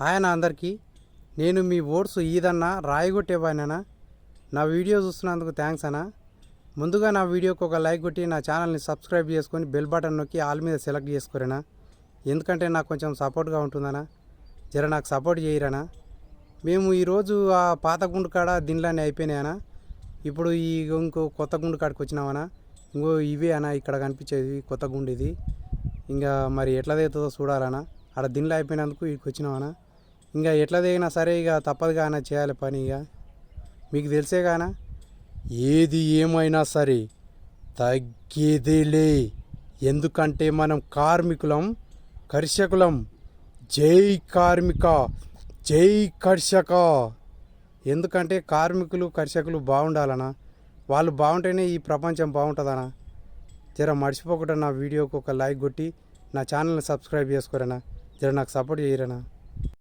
ఆయన అందరికీ నేను మీ ఓట్స్ ఈదన్నా రాయగొట్టేవాడినా నా వీడియో చూస్తున్నందుకు థ్యాంక్స్ అన్నా. ముందుగా నా వీడియోకి ఒక లైక్ కొట్టి నా ఛానల్ని సబ్స్క్రైబ్ చేసుకొని బెల్ బటన్ నొక్కి ఆల్ మీద సెలెక్ట్ చేసుకోరేనా ఎందుకంటే నాకు కొంచెం సపోర్ట్గా ఉంటుందనా జర నాకు సపోర్ట్ చేయరనా మేము ఈరోజు ఆ పాత గుండు కాడ దీనిలోనే అయిపోయినాయనా ఇప్పుడు ఈ ఇంకో కొత్త గుండు కాడికి వచ్చినామనా ఇంకో ఇవే అనా ఇక్కడ కనిపించేది కొత్త గుండు ఇది. ఇంకా మరి ఎట్లా దిగుతుందో చూడాలనా ఆడ దీనిలో అయిపోయినందుకు ఇక్కడికి వచ్చినామనా ఇంకా ఎట్లా దిగినా సరే ఇక తప్పదు కానా చేయాలి పని ఇక. మీకు తెలిసే కానా ఏది ఏమైనా సరే తగ్గేదేలే. ఎందుకంటే మనం కార్మికులం కర్షకులం. జై కార్మిక జై కర్షక. ఎందుకంటే కార్మికులు కర్షకులు బాగుండాలనా వాళ్ళు బాగుంటేనే ఈ ప్రపంచం బాగుంటుందనా జర మర్చిపోకుండా నా వీడియోకి ఒక లైక్ కొట్టి నా ఛానల్ని సబ్స్క్రైబ్ చేసుకోరనా జర నాకు సపోర్ట్ చేయరనా